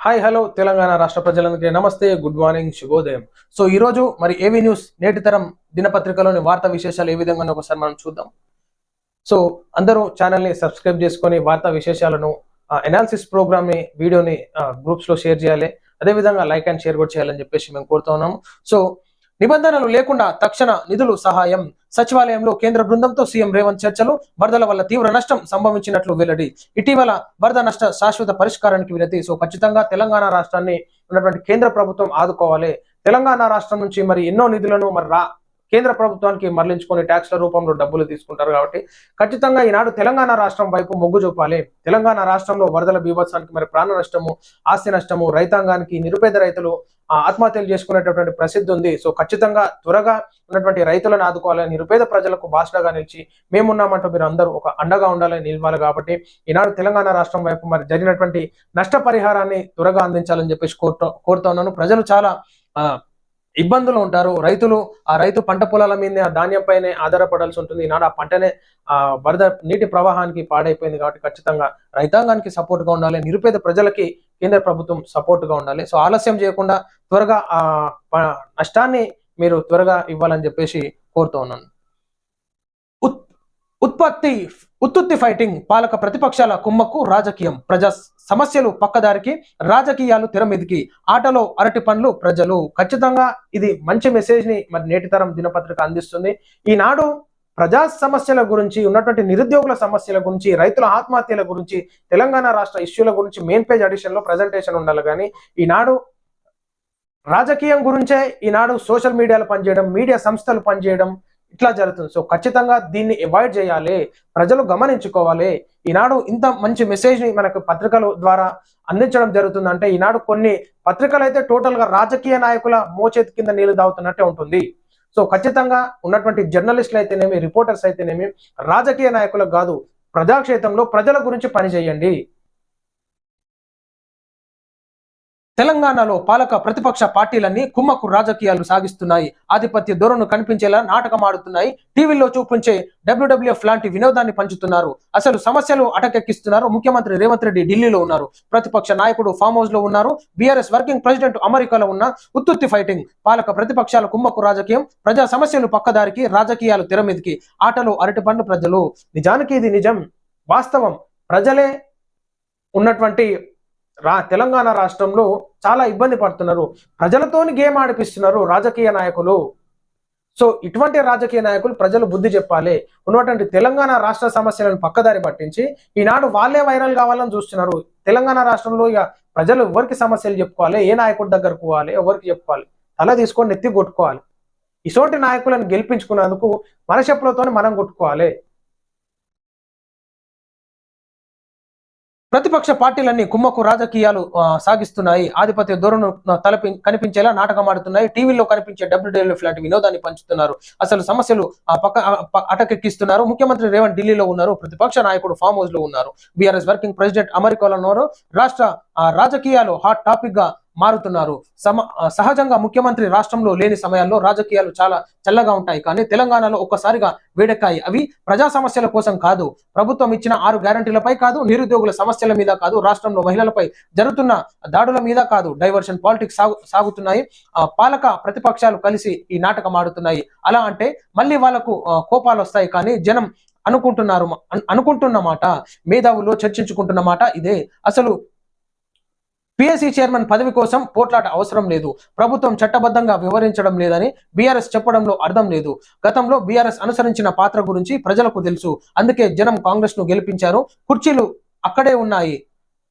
Hi hello Telangana రాష్ట్ర ప్రజలందరికీ నమస్తే గుడ్ మార్నింగ్ శుభోదయం. సో ఈ రోజు మరి ఏవి న్యూస్ నేటి తరం దినపత్రికలోని వార్తా విశేషాలు ఏ విధంగా ఒకసారి మనం చూద్దాం. సో అందరూ ఛానల్ని సబ్స్క్రైబ్ చేసుకొని వార్తా విశేషాలను ఎనాలిసిస్ ప్రోగ్రామ్ని వీడియోని గ్రూప్స్లో షేర్ చేయాలి. అదే విధంగా లైక్ అండ్ షేర్ కూడా చేయాలని చెప్పేసి మేము కోరుతున్నాము సో నిబంధనలు లేకుండా తక్షణ నిధులు సహాయం సచివాలయంలో కేంద్ర బృందంతో సీఎం రేవంత్ చర్చలు వరదల వల్ల తీవ్ర నష్టం సంభవించినట్లు వెల్లడి. ఇటీవల వరద నష్ట శాశ్వత పరిష్కారానికి వినతి. సో ఖచ్చితంగా తెలంగాణ రాష్ట్రాన్ని ఉన్నటువంటి కేంద్ర ప్రభుత్వం ఆదుకోవాలి. తెలంగాణ రాష్ట్రం నుంచి మరి ఎన్నో నిధులను మరి రా కేంద్ర ప్రభుత్వానికి మరలించుకొని ట్యాక్స్ల రూపంలో డబ్బులు తీసుకుంటారు కాబట్టి ఖచ్చితంగా ఈనాడు తెలంగాణ రాష్ట్రం వైపు మొగ్గు చూపాలి. తెలంగాణ రాష్ట్రంలో వరదల బీభత్సానికి మరి ప్రాణ నష్టము ఆస్తి నష్టము రైతాంగానికి నిరుపేద రైతులు ఆత్మహత్యలు చేసుకునేటటువంటి ప్రసిద్ధి ఉంది. సో ఖచ్చితంగా త్వరగా ఉన్నటువంటి రైతులను ఆదుకోవాలని నిరుపేద ప్రజలకు భాషగా నిలిచి మేమున్నామంటూ మీరు అందరూ ఒక అండగా ఉండాలని నిలవాలి కాబట్టి ఈనాడు తెలంగాణ రాష్ట్రం వైపు మరి జరిగినటువంటి నష్టపరిహారాన్ని త్వరగా అందించాలని చెప్పేసి కోరుతా కోరుతా ఉన్నాను. ప్రజలు చాలా ఆ, ఇబ్బందులు ఉంటారు. రైతులు ఆ రైతు పంట పొలాల మీద ఆ ధాన్యం పైనే ఆధారపడాల్సి ఉంటుంది. ఈనాడు ఆ పంటనే ఆ వరద నీటి ప్రవాహానికి పాడైపోయింది కాబట్టి ఖచ్చితంగా రైతాంగానికి సపోర్ట్గా ఉండాలి. నిరుపేద ప్రజలకి కేంద్ర ప్రభుత్వం సపోర్ట్గా ఉండాలి. సో ఆలస్యం చేయకుండా త్వరగా ఆ నష్టాన్ని మీరు త్వరగా ఇవ్వాలని చెప్పేసి కోరుతూ ఉన్నాను. ఉత్పత్తి ఉత్తుత్తి ఫైటింగ్ పాలక ప్రతిపక్షాల కుమ్మక్కు రాజకీయం. ప్రజా సమస్యలు పక్కదారికి రాజకీయాలు తెర మీదికి ఆటలో అరటి పండ్లు ప్రజలు. ఖచ్చితంగా ఇది మంచి మెసేజ్ని మరి నేటితరం దినపత్రిక అందిస్తుంది. ఈనాడు ప్రజా సమస్యల గురించి ఉన్నటువంటి నిరుద్యోగుల సమస్యల గురించి రైతుల ఆత్మహత్యల గురించి తెలంగాణ రాష్ట్ర ఇష్యూల గురించి మెయిన్ పేజ్ అడిషన్లో ప్రజెంటేషన్ ఉండాలి కానీ ఈనాడు రాజకీయం గురించే ఈనాడు సోషల్ మీడియాలో పనిచేయడం మీడియా సంస్థలు పనిచేయడం ఇట్లా జరుగుతుంది. సో ఖచ్చితంగా దీన్ని అవాయిడ్ చేయాలి. ప్రజలు గమనించుకోవాలి. ఈనాడు ఇంత మంచి మెసేజ్ని మనకు పత్రికల ద్వారా అందించడం జరుగుతుంది. అంటే ఈనాడు కొన్ని పత్రికలు అయితే టోటల్గా రాజకీయ నాయకుల మోచేతి కింద నీళ్ళు తాగుతున్నట్టే ఉంటుంది. సో ఖచ్చితంగా ఉన్నటువంటి జర్నలిస్టులు అయితేనేమి రిపోర్టర్స్ అయితేనేమి రాజకీయ నాయకులకు కాదు ప్రజాక్షేత్రంలో ప్రజల గురించి పనిచేయండి. తెలంగాణలో పాలక ప్రతిపక్ష పార్టీలన్నీ కుమ్మకు రాజకీయాలు సాగిస్తున్నాయి. ఆధిపత్య ధోరణు కనిపించేలా నాటకం ఆడుతున్నాయి. టీవీల్లో చూపించే డబ్ల్యూడబ్ల్యూఎఫ్ లాంటి వినోదాన్ని పంచుతున్నారు. అసలు సమస్యలు అటకెక్కిస్తున్నారు. ముఖ్యమంత్రి రేవంత్ రెడ్డి ఢిల్లీలో ఉన్నారు. ప్రతిపక్ష నాయకుడు ఫామ్ హౌస్లో ఉన్నారు. బీఆర్ఎస్ వర్కింగ్ ప్రెసిడెంట్ అమెరికాలో ఉన్న ఉత్తుత్తి ఫైటింగ్. పాలక ప్రతిపక్షాల కుమ్మకు రాజకీయం ప్రజా సమస్యలు పక్కదారికి రాజకీయాలు తెర మీదకి. ఆటలు అరటిపండు ప్రజలు. నిజానికి ఇది నిజం. వాస్తవం. ప్రజలే ఉన్నటువంటి రా తెలంగాణ రాష్ట్రంలో చాలా ఇబ్బంది పడుతున్నారు. ప్రజలతోని గేమ్ ఆడిపిస్తున్నారు రాజకీయ నాయకులు. సో ఇటువంటి రాజకీయ నాయకులు ప్రజలు బుద్ధి చెప్పాలి. ఉన్నటువంటి తెలంగాణ రాష్ట్ర సమస్యలను పక్కదారి పట్టించి ఈనాడు వాళ్ళే వైరల్ కావాలని చూస్తున్నారు. తెలంగాణ రాష్ట్రంలో ఇక ప్రజలు ఎవరికి సమస్యలు చెప్పుకోవాలి? ఏ నాయకుడి దగ్గరకు పోవాలి? ఎవరికి చెప్పుకోవాలి? తల తీసుకొని నెత్తి కొట్టుకోవాలి. ఇటువంటి నాయకులను గెలిపించుకున్నందుకు మన మనం కొట్టుకోవాలి. ప్రతిపక్ష పార్టీలన్నీ కుమ్మకు రాజకీయాలు సాగిస్తున్నాయి. ఆధిపత్య ధోరణి తలపి కనిపించేలా నాటకం ఆడుతున్నాయి టీవీలో కనిపించే డబ్ల్యూడబ్ల్యూఎఫ్ లాంటి వినోదాన్ని పంచుతున్నారు. అసలు సమస్యలు పక్క అటకెక్కిస్తున్నారు. ముఖ్యమంత్రి రేవంత్ ఢిల్లీలో ఉన్నారు. ప్రతిపక్ష నాయకుడు ఫామ్ హౌస్లో ఉన్నారు. బీఆర్ఎస్ వర్కింగ్ ప్రెసిడెంట్ అమెరికాలో ఉన్నారు. రాష్ట్ర ఆ, రాజకీయాలు హాట్ టాపిక్గా మారుతున్నారు. సమ సహజంగా ముఖ్యమంత్రి రాష్ట్రంలో లేని సమయాల్లో రాజకీయాలు చాలా చల్లగా ఉంటాయి. కానీ తెలంగాణలో ఒక్కసారిగా వేడెక్కాయి. అవి ప్రజా సమస్యల కోసం కాదు. ప్రభుత్వం ఇచ్చిన ఆరు గ్యారంటీలపై కాదు నిరుద్యోగుల సమస్యల మీద కాదు రాష్ట్రంలో మహిళలపై జరుగుతున్న దాడుల మీద కాదు డైవర్షన్ పాలిటిక్స్ సాగుతున్నాయి. పాలక ప్రతిపక్షాలు కలిసి ఈ నాటకం ఆడుతున్నాయి. అలా అంటే మళ్ళీ వాళ్ళకు కోపాలు వస్తాయి. కానీ జనం అనుకుంటున్నారు అనుకుంటున్నమాట అనుకుంటున్న మాట మేధావులు చర్చించుకుంటున్న మాట ఇదే. అసలు పిఎస్సి చైర్మన్ పదవి కోసం పోట్లాట అవసరం లేదు. ప్రభుత్వం చట్టబద్ధంగా వివరించడం లేదని బీఆర్ఎస్ చెప్పడంలో అర్థం లేదు. గతంలో బీఆర్ఎస్ అనుసరించిన పాత్ర గురించి ప్రజలకు తెలుసు. అందుకే జనం కాంగ్రెస్ను గెలిపించారు. కుర్చీలు అక్కడే ఉన్నాయి.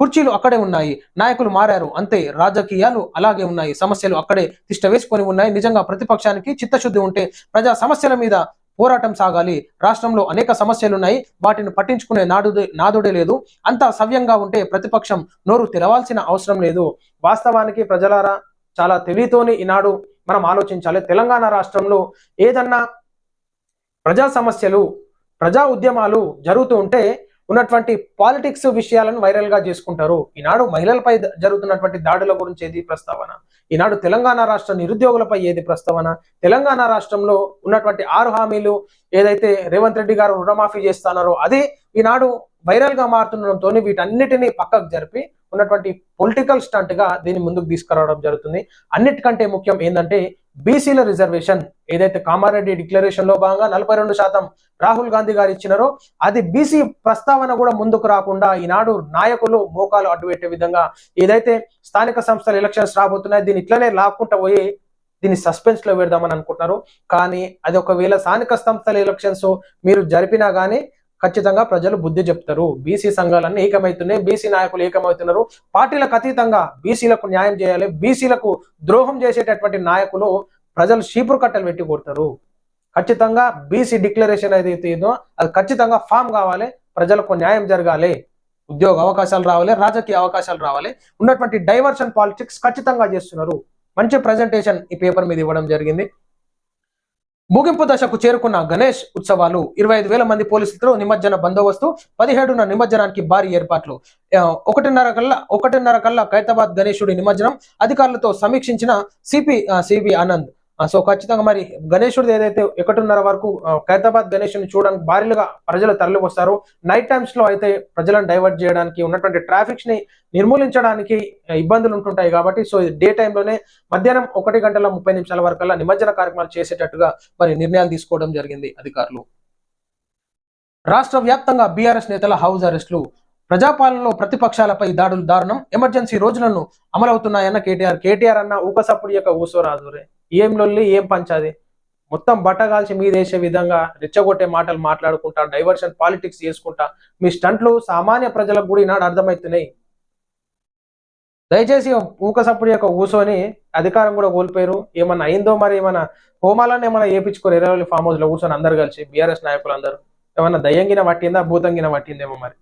కుర్చీలు అక్కడే ఉన్నాయి. నాయకులు మారారు. అంతే. రాజకీయాలు అలాగే ఉన్నాయి. సమస్యలు అక్కడే తిష్ట వేసుకొని ఉన్నాయి. నిజంగా ప్రతిపక్షానికి చిత్తశుద్ధి ఉంటే ప్రజా సమస్యల మీద పోరాటం సాగాలి. రాష్ట్రంలో అనేక సమస్యలు ఉన్నాయి వాటిని పట్టించుకునే నాడుదే నాదుడే లేదు. అంతా సవ్యంగా ఉంటే ప్రతిపక్షం నోరు తెరవాల్సిన అవసరం లేదు. వాస్తవానికి ప్రజలారా చాలా తెలివితోని ఈనాడు మనం ఆలోచించాలి. తెలంగాణ రాష్ట్రంలో ఏదన్నా ప్రజా సమస్యలు ప్రజా ఉద్యమాలు జరుగుతూ ఉంటే ఉన్నటువంటి పాలిటిక్స్ విషయాలను వైరల్గా చేసుకుంటారు. ఈనాడు మహిళలపై జరుగుతున్నటువంటి దాడుల గురించి ఏది ప్రస్తావన? ఈనాడు తెలంగాణ రాష్ట్ర నిరుద్యోగులపై ఏది ప్రస్తావన? తెలంగాణ రాష్ట్రంలో ఉన్నటువంటి ఆరు హామీలు ఏదైతే రేవంత్ రెడ్డి గారు రుణమాఫీ చేస్తున్నారో అది ఈనాడు వైరల్గా మారుతుండడంతో వీటన్నిటిని పక్కకు జరిపి ఉన్నటువంటి పొలిటికల్ స్టంట్గా దీన్ని ముందుకు తీసుకురావడం జరుగుతుంది. అన్నిటికంటే ముఖ్యం ఏంటంటే బీసీల రిజర్వేషన్ ఏదైతే కామారెడ్డి డిక్లరేషన్లో భాగంగా నలభై రెండు శాతం రాహుల్ గాంధీ గారు ఇచ్చినారో అది బీసీ ప్రస్తావన కూడా ముందుకు రాకుండా ఈనాడు నాయకులు మోకాలు అడ్డుపెట్టే విధంగా ఏదైతే స్థానిక సంస్థల ఎలక్షన్స్ రాబోతున్నాయి దీన్ని ఇట్లనే లాక్కుంటా పోయి దీన్ని సస్పెన్స్లో పెడదామని అనుకుంటున్నారు. కానీ అది ఒకవేళ స్థానిక సంస్థల ఎలక్షన్స్ మీరు జరిపినా గానీ ఖచ్చితంగా ప్రజలు బుద్ధి చెప్తారు. బీసీ సంఘాలన్నీ ఏకమవుతున్నాయి. బీసీ నాయకులు ఏకమవుతున్నారు. పార్టీలకు అతీతంగా బీసీలకు న్యాయం చేయాలి. బీసీలకు ద్రోహం చేసేటటువంటి నాయకులు ప్రజలు షీపురు కట్టలు పెట్టి కొడతారు. ఖచ్చితంగా బీసీ డిక్లరేషన్ ఏదైతే అది ఖచ్చితంగా ఫామ్ కావాలి. ప్రజలకు న్యాయం జరగాలి. ఉద్యోగ అవకాశాలు రావాలి. రాజకీయ అవకాశాలు రావాలి. ఉన్నటువంటి డైవర్షన్ పాలిటిక్స్ ఖచ్చితంగా చేస్తున్నారు. మంచి ప్రజెంటేషన్ ఈ పేపర్ మీద ఇవ్వడం జరిగింది. ముగింపు దశకు చేరుకున్న గణేష్ ఉత్సవాలు ఇరవై ఐదు వేల మంది పోలీసులతో నిమజ్జన బందోబస్తు పదిహేడున నిమజ్జనానికి భారీ ఏర్పాట్లు. ఒకటిన్నర కల్లా ఒకటిన్నర కల్లా ఖైతాబాద్ గణేశుడి నిమజ్జనం అధికారులతో సమీక్షించిన CP C V Anand. So ఖచ్చితంగా మరి గణేశుడిది ఏదైతే ఒకటిన్నర వరకు ఖైరతాబాద్ గణేశుని చూడడానికి భారీలుగా ప్రజలు తరలి వస్తారు నైట్ టైమ్స్లో అయితే ప్రజలను డైవర్ట్ చేయడానికి ఉన్నటువంటి ట్రాఫిక్స్ని నిర్మూలించడానికి ఇబ్బందులు ఉంటుంటాయి కాబట్టి సో డే టైంలోనే మధ్యాహ్నం ఒకటి గంటల ముప్పై నిమిషాల వరకల్లా నిమజ్జన కార్యక్రమాలు చేసేటట్టుగా మరి నిర్ణయాలు తీసుకోవడం జరిగింది అధికారులు. రాష్ట్ర వ్యాప్తంగా బీఆర్ఎస్ నేతల హౌస్ అరెస్టులు. ప్రజాపాలనలో ప్రతిపక్షాలపై దాడులు దారుణం. ఎమర్జెన్సీ రోజులను అమలవుతున్నాయన్న కేటీఆర్ కేటీఆర్ అన్న ఊకసప్పుడు యొక్క ఊసోరాజురే ఏం లొల్లి ఏం పంచాది? మొత్తం బట్టగాల్చి మీదేసే విధంగా రెచ్చగొట్టే మాటలు మాట్లాడుకుంటా డైవర్షన్ పాలిటిక్స్ చేసుకుంటా మీ స్టంట్లు సామాన్య ప్రజలకు కూడా ఈనాడు అర్థమవుతున్నాయి. దయచేసి ఊకసప్పుడు యొక్క కూర్చొని అధికారం కూడా కోల్పోయారు. ఏమన్నా అయిందో మరి ఏమైనా హోమాలను ఏమైనా ఏపించుకోరు ఎర్రవల్లి ఫామ్ హౌస్లో కూర్చొని అందరు కలిసి బీఆర్ఎస్ నాయకులు అందరూ ఏమన్నా దయ్యంగిన పట్టిందా భూతంగిన పట్టిందేమో మరి.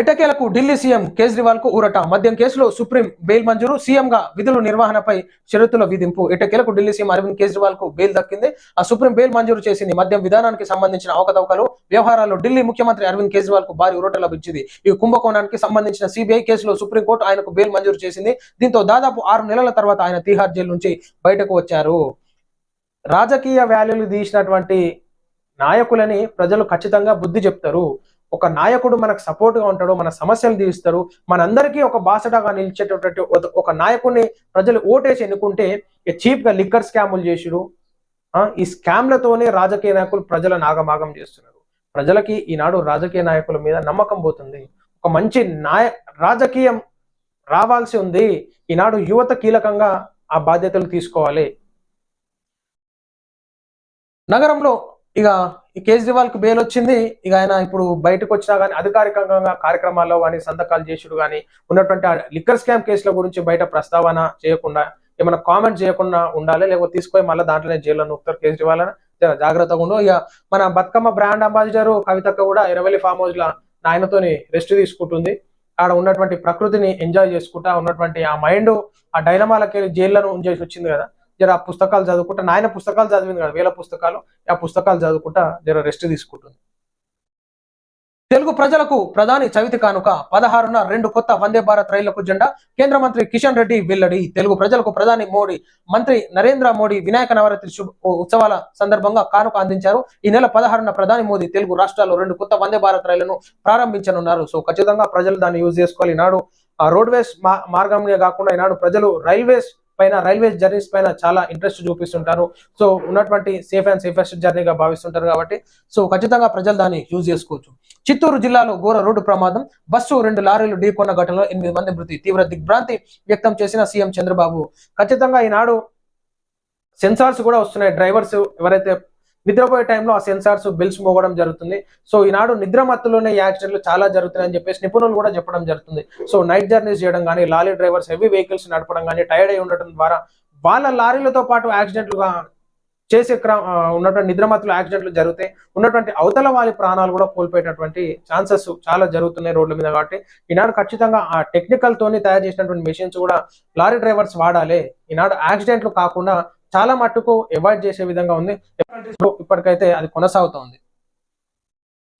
ఎటకేలకు ఢిల్లీ సీఎం కేజ్రీవాల్కు ఊరట? మద్యం కేసులో సుప్రీం బెయిల్ మంజూరు. సీఎం గా విధుల నిర్వహణపై షరతుల విధింపు. ఎటకేలకు ఢిల్లీ సీఎం అరవింద్ కేజ్రీవాల్కు బెయిల్ దక్కింది? ఆ సుప్రీం బెయిల్ మంజూరు చేసింది మద్యం విధానానికి సంబంధించిన అవకతవకలు వ్యవహారాల్లో ఢిల్లీ ముఖ్యమంత్రి అరవింద్ కేజ్రీవాల్కు భారీ ఊరట లభించింది. ఈ కుంభకోణానికి సంబంధించిన సిబిఐ కేసులో సుప్రీంకోర్టు ఆయనకు బెయిల్ మంజూరు చేసింది. దీంతో దాదాపు ఆరు నెలల తర్వాత ఆయన తీహార్ జైలు నుంచి బయటకు వచ్చారు. రాజకీయ వ్యాల్యూలు తీసినటువంటి నాయకులని ప్రజలు ఖచ్చితంగా బుద్ధి చెప్తారు. ఒక నాయకుడు మనకు సపోర్ట్గా ఉంటాడు మన సమస్యలు తీరుస్తాడు. మనందరికీ ఒక బాసటగా నిలిచేటటువంటి ఒక- నాయకుడిని ప్రజలు ఓటేసి ఎన్నుకుంటే చీప్గా లిక్కర్ స్కాములు చేసుడు ఈ స్కామ్లతోనే రాజకీయ నాయకులు ప్రజల నాగమాగం చేస్తున్నారు. ప్రజలకి ఈనాడు రాజకీయ నాయకుల మీద నమ్మకం పోతుంది. ఒక మంచి నాయ రాజకీయం రావాల్సి ఉంది. ఈనాడు యువత కీలకంగా ఆ బాధ్యతలు తీసుకోవాలి. నగరంలో ఇక ఈ కేజ్రీవాల్కి బెయిల్ వచ్చింది. ఇక ఆయన ఇప్పుడు బయటకు వచ్చినా కానీ అధికారికంగా కార్యక్రమాల్లో కానీ సంతకాలు చేసుడు కానీ ఉన్నటువంటి లిక్కర్ స్కామ్ కేసుల గురించి బయట ప్రస్తావన చేయకుండా ఏమైనా కామెంట్ చేయకుండా ఉండాలి. లేకపోతే తీసుకొని మళ్ళీ దాంట్లోనే జైల్లో నొక్కుతారు కేజ్రీవాల్ అని. జాగ్రత్తగా ఉండు. ఇక మన బతుకమ్మ బ్రాండ్ అంబాసిడర్ కవితక్క కూడా ఇరవై ఫామ్ హౌస్ లా ఆయనతోని రెస్ట్ తీసుకుంటుంది. ఆడ ఉన్నటువంటి ప్రకృతిని ఎంజాయ్ చేసుకుంటా ఉన్నటువంటి ఆ మైండ్ ఆ డైనమాలకి వెళ్ళి జైల్లో ఉంచేసి వచ్చింది కదా. జర ఆ పుస్తకాలు చదువుకుంటా నాయన పుస్తకాలు చదివింది కదా వేల పుస్తకాలు ఆ పుస్తకాలు చదువుకుంటా జర రెస్ట్ తీసుకుంటుంది. తెలుగు ప్రజలకు ప్రధాని చవితి కానుక పదహారున రెండు కొత్త వందే భారత్ రైళ్ళకు జెండా. కేంద్ర మంత్రి కిషన్ రెడ్డి వెల్లడి తెలుగు ప్రజలకు ప్రధాని మోడీ మంత్రి నరేంద్ర మోడీ వినాయక నవరాత్రి ఉత్సవాల సందర్భంగా కానుక అందించారు. ఈ నెల పదహారున ప్రధాని మోదీ తెలుగు రాష్ట్రాల్లో రెండు కొత్త వందే భారత్ రైళ్ళను ప్రారంభించనున్నారు. సో ఖచ్చితంగా ప్రజలు దాన్ని యూజ్ చేసుకోవాలి. ఈనాడు ఆ రోడ్వేస్ మార్గంగా కాకుండా ఈనాడు ప్రజలు రైల్వేస్ పైన రైల్వేస్ జర్నీస్ పైన చాలా ఇంట్రెస్ట్ చూపిస్తుంటారు. సో ఉన్నటువంటి సేఫ్ అండ్ సేఫెస్ట్ జర్నీగా భావిస్తుంటారు కాబట్టి సో ఖచ్చితంగా ప్రజలు దాన్ని యూజ్ చేసుకోవచ్చు. చిత్తూరు జిల్లాలో ఘోర రోడ్డు ప్రమాదం. బస్సు రెండు లారీలు ఢీకొన్న ఘటనలో ఎనిమిది మంది మృతి తీవ్ర దిగ్భ్రాంతి వ్యక్తం చేసిన సీఎం చంద్రబాబు. ఖచ్చితంగా ఈనాడు సెన్సార్స్ కూడా వస్తున్నాయి. డ్రైవర్స్ ఎవరైతే నిద్రపోయే టైంలో ఆ సెన్సార్స్ బిల్స్ మోగడం జరుగుతుంది. సో ఈనాడు నిద్ర మత్తులోనే యాక్సిడెంట్లు చాలా జరుగుతున్నాయని చెప్పేసి నిపుణులు కూడా చెప్పడం జరుగుతుంది. సో నైట్ జర్నీస్ చేయడం కానీ లారీ డ్రైవర్స్ హెవీ వెహికల్స్ నడపడం కానీ టైర్డ్ అయి ఉండటం ద్వారా వాళ్ళ లారీలతో పాటు యాక్సిడెంట్లుగా చేసే క్ర ఉన్నటువంటి నిద్రమత్తులు యాక్సిడెంట్లు జరుగుతాయి. ఉన్నటువంటి అవతల వారి ప్రాణాలు కూడా కోల్పోయేటటువంటి ఛాన్సెస్ చాలా జరుగుతున్నాయి రోడ్ల మీద కాబట్టి. ఈనాడు ఖచ్చితంగా ఆ టెక్నికల్ తోని తయారు చేసినటువంటి మెషిన్స్ కూడా లారీ డ్రైవర్స్ వాడాలి. ఈనాడు యాక్సిడెంట్లు కాకుండా చాలా మట్టుకు అవాయిడ్ చేసే విధంగా ఉంది. ఇప్పటికైతే అది కొనసాగుతోంది.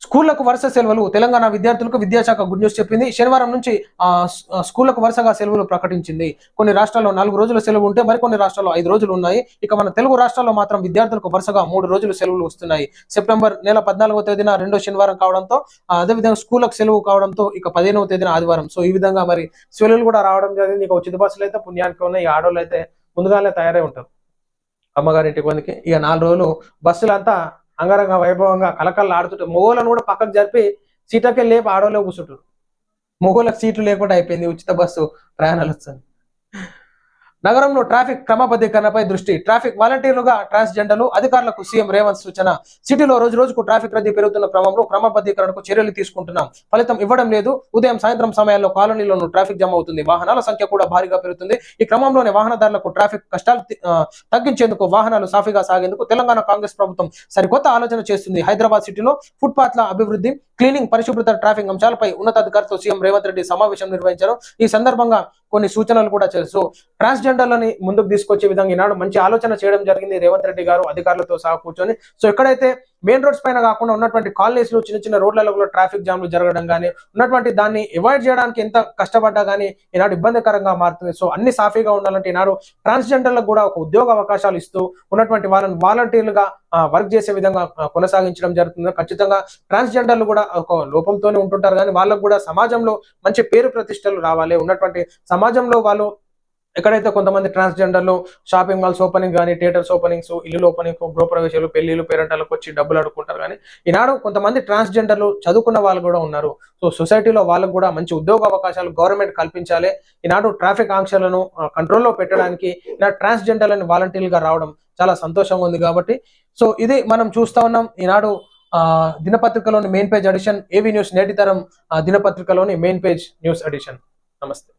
స్కూళ్ళకు వరుస సెలవులు తెలంగాణ విద్యార్థులకు విద్యాశాఖ గుడ్ న్యూస్ చెప్పింది. శనివారం నుంచి ఆ, స్కూళ్ళకు వరుసగా సెలవులు ప్రకటించింది. కొన్ని రాష్ట్రాల్లో నాలుగు రోజుల సెలవు ఉంటే మరికొన్ని రాష్ట్రాల్లో ఐదు రోజులు ఉన్నాయి. ఇక మన తెలుగు రాష్ట్రాల్లో మాత్రం విద్యార్థులకు వరుసగా మూడు రోజులు సెలవులు వస్తున్నాయి. సెప్టెంబర్ నెల పద్నాలుగో తేదీన రెండో శనివారం కావడంతో అదేవిధంగా స్కూళ్ళకు సెలవు కావడంతో ఇక పదిహేనవ తేదీన ఆదివారం. సో ఈ విధంగా మరి సెలవులు కూడా రావడం జరిగింది. ఇక ఉచిత బస్సులు అయితే పుణ్యానికి ఉన్నాయి. ఈ ఆడోళ్ళు అయితే ముందుగానే తయారై ఉంటారు. అమ్మగారింటి కొందికి ఇక నాలుగు రోజులు బస్సులంతా అంగరంగ వైభవంగా కలకల్లా ఆడుతుంటే మొగోళ్ళను కూడా పక్కకు జరిపి సీటకే లేపి ఆడోళ్ళే కూర్చుంటారు మొగోళ్ళకి సీట్లు లేకుండా అయిపోయింది ఉచిత బస్సు ప్రయాణాలు వస్తుంది నగరంలో ట్రాఫిక్ క్రమబద్ధీకరణపై దృష్టి ట్రాఫిక్ వాలంటీర్లుగా ట్రాన్స్జెండర్లు అధికారులకు సీఎం రేవంత్ సూచన. సిటీలో రోజు రోజుకు ట్రాఫిక్ రద్దీ పెరుగుతున్న క్రమంలో క్రమబద్ధీకరణకు చర్యలు తీసుకుంటున్నాం. ఫలితం ఇవ్వడం లేదు. ఉదయం సాయంత్రం సమయాల్లో కాలనీలోనూ ట్రాఫిక్ జమ అవుతుంది. వాహనాల సంఖ్య కూడా భారీగా పెరుగుతుంది. ఈ క్రమంలోనే వాహనదారులకు ట్రాఫిక్ కష్టాలు తగ్గించేందుకు వాహనాలు సాఫీగా సాగేందుకు తెలంగాణ కాంగ్రెస్ ప్రభుత్వం సరికొత్త ఆలోచన చేస్తుంది. హైదరాబాద్ సిటీలో ఫుట్పాత్ల అభివృద్ధి క్లీనింగ్ పరిశుభ్రత ట్రాఫిక్ అంశాలపై ఉన్నతాధికారులతో సీఎం రేవంత్ రెడ్డి సమావేశం నిర్వహించారు. ఈ సందర్భంగా కొన్ని సూచనలు కూడా చేస్తూ ట్రాన్స్జెండర్లని ముందుకు తీసుకొచ్చే విధంగా ఈనాడు మంచి ఆలోచన చేయడం జరిగింది రేవంత్ రెడ్డి గారు అధికారులతో సహా కూర్చొని. సో ఎక్కడైతే మెయిన్ రోడ్స్ పైన కాకుండా ఉన్నటువంటి కాలనీస్లు చిన్న చిన్న రోడ్లలో కూడా ట్రాఫిక్ జామ్లు జరగడం కానీ ఉన్నటువంటి దాన్ని అవాయిడ్ చేయడానికి ఎంత కష్టపడ్డా కానీ ఈనాడు ఇబ్బందికరంగా మారుతుంది. సో అన్ని సాఫీగా ఉండాలంటే ఈనాడు ట్రాన్స్జెండర్లకు కూడా ఒక ఉద్యోగ అవకాశాలు ఇస్తూ ఉన్నటువంటి వాళ్ళని వాలంటీర్లుగా వర్క్ చేసే విధంగా కొనసాగించడం జరుగుతుంది. ఖచ్చితంగా ట్రాన్స్జెండర్లు కూడా ఒక లోపంతోనే ఉంటుంటారు. కానీ వాళ్ళకు కూడా సమాజంలో మంచి పేరు ప్రతిష్టలు రావాలి. ఉన్నటువంటి సమాజంలో వాళ్ళు ఎక్కడైతే కొంతమంది ట్రాన్స్జెండర్లు షాపింగ్ మాల్స్ ఓపెనింగ్ కానీ థియేటర్స్ ఓపెనింగ్స్ ఇల్లు ఓపెనింగ్ గృహప్రవేశాలు పెళ్ళిళ్ళు పేరెంటాలకు వచ్చి డబ్బులు అడుక్కుంటారు కానీ ఈనాడు కొంతమంది ట్రాన్స్జెండర్లు చదువుకున్న వాళ్ళు కూడా ఉన్నారు. సో సొసైటీలో వాళ్ళకు కూడా మంచి ఉద్యోగ అవకాశాలు గవర్నమెంట్ కల్పించాలి. ఈనాడు ట్రాఫిక్ ఆంక్షలను కంట్రోల్లో పెట్టడానికి ఈనాడు ట్రాన్స్జెండర్లను వాలంటీర్లుగా రావడం చాలా సంతోషంగా ఉంది కాబట్టి సో ఇది మనం చూస్తా ఉన్నాం. ఈనాడు ఆ, దినపత్రికలోని మెయిన్ పేజ్ ఎడిషన్ ఏవి న్యూస్ నేటి తరం దినపత్రికలోని మెయిన్ పేజ్ న్యూస్ ఎడిషన్ నమస్తే.